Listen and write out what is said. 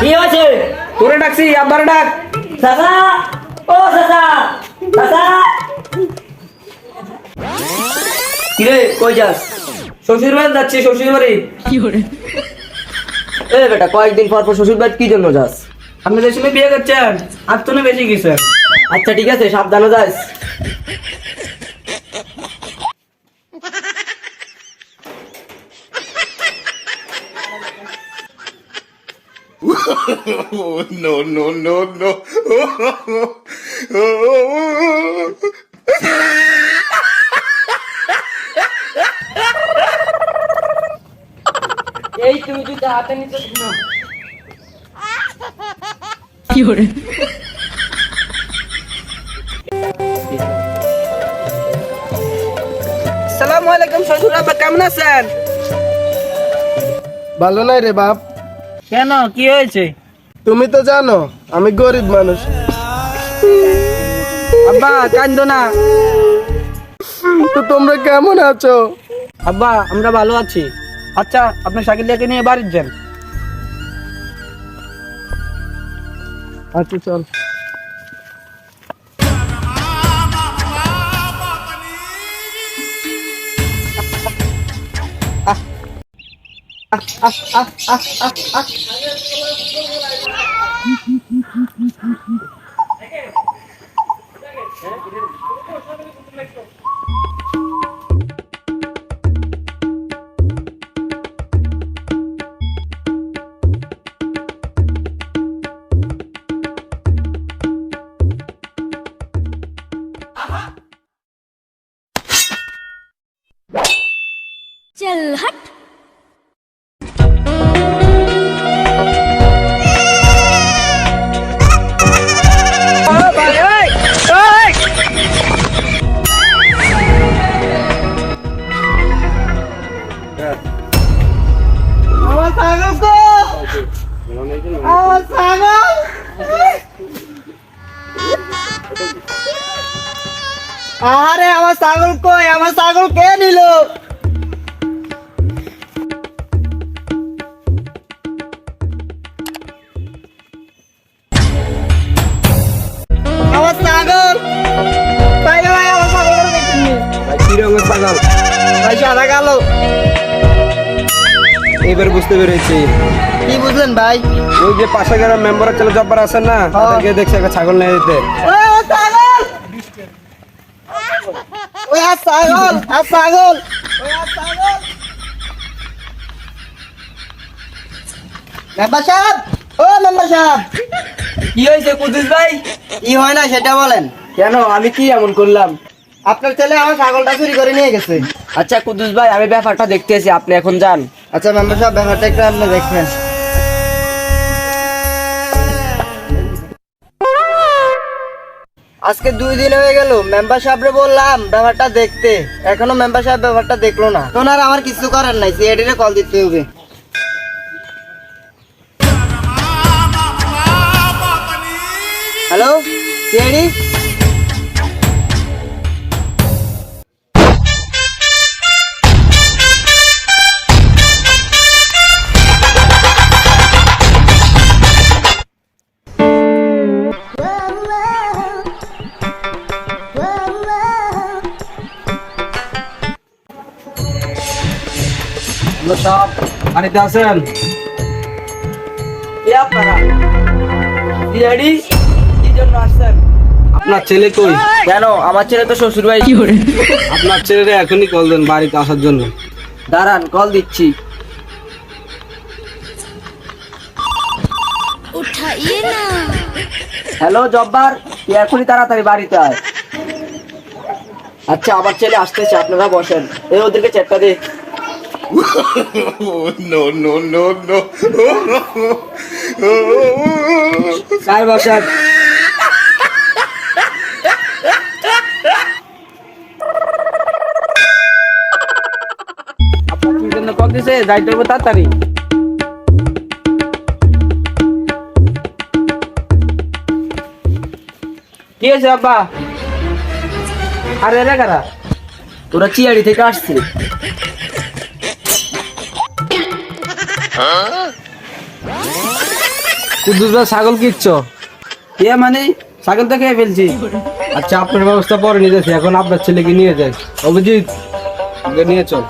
কি হয়েছে তোরে ডাকছি আব্বার ডাক চাচা ও চাচা চাচা কিরে কই যাস শ্বশুর বাড়ি যাচ্ছি শ্বশুর বাড়ি কি করে? এ বেটা কয়েকদিন পর পর শ্বশুর বাড়ি কি জন্য যাস? আপনি যে সময় বিয়ে করছেন আর তো না বেশি কিছু। আচ্ছা ঠিক আছে সাবধানে যাস। Oh, no, no, no, no. এই তুমি যদি হাতে নিতে না। সালামু আলাইকুম শ্বশুর আব্বা কেমন আছেন? ভালো নাই রে বাপ। কেন? কি হয়েছে? তুমি তো জানো আমি গরিব মানুষ। আব্বা কান্দো না। তো তোমরা কেমন আছো? আব্বা আমরা ভালো আছি। अच्छा अपने साइकिल लेके नहीं बार इधर अच्छा चल आ आ आ आ आ আমার ছাগল আরে আমার ছাগল কই? আমার ছাগল কে নিল? ভাই সাদা কালো এবার বুঝতে পেরেছি। কি বুঝলেন ভাই? ওই যে পাশে ছেলে জব্বার আছেন না তাদেরকে দেখছে একটা ছাগল নিয়ে যেতে। ওই আমার ছাগল! ওই আর ছাগল আর ছাগল! ওই আর ছাগল! মেম্বার সাহেব! ও মেম্বার সাহেব! কি হয়েছে কুদ্দুস ভাই? কি হয় না সেটা বলেন। কেন? আমি কি এমন করলাম? আপনার ছেলে আমার ছাগলটা চুরি করে নিয়ে গেছে। আচ্ছা কুদুস ভাই আমি ব্যাপারটা দেখতে এসেছি আপনি এখন যান। আচ্ছা মেম্বার সাহেব ব্যাপারটা একটু আপনি দেখবেন আজকে দুই দিন হয়ে গেল মেম্বার সাহেবরে বললাম ব্যাপারটা দেখতে। এখনও মেম্বার সাহেব ব্যাপারটা দেখল না। তো আর আমার কিছু করার নাই সিআইডিরে কল দিতে হবে। হ্যালো সিআইডি আপনার সব বাড়িতে আছেন? আপনারা। para. Ready? জন্য আসছেন? আপনার ছেলে কই? কেন? আমার ছেলে তো শ্বশুর ভাই কি করে? আপনার ছেলেরে এখনই কল দেন বাড়িতে আসার জন্য। দাঁড়ান কল দিচ্ছি। হ্যালো জব্বার তুই এখনই তাড়াতাড়ি বাড়িতে আয়। আচ্ছা আমার ছেলে আসতেছে আপনারা বসেন। এই ওদেরকে চেটটা দে। No, no, no, no. Sir বসেন দিছে যাইতে হবে তাড়াতাড়ি। কি হয়েছে আব্বা? আরে রে কারা? তোরা চিয়াড়ি থেকে আসছি কুদ্দুস ছাগল কিচ্ছ? এ মানে ছাগল তো খেয়ে ফেলছি। আচ্ছা আপনার ব্যবস্থা পরে নিয়ে যাচ্ছি এখন আপনার ছেলেকে নিয়ে যাই। অভিজিৎ নিয়ে চল।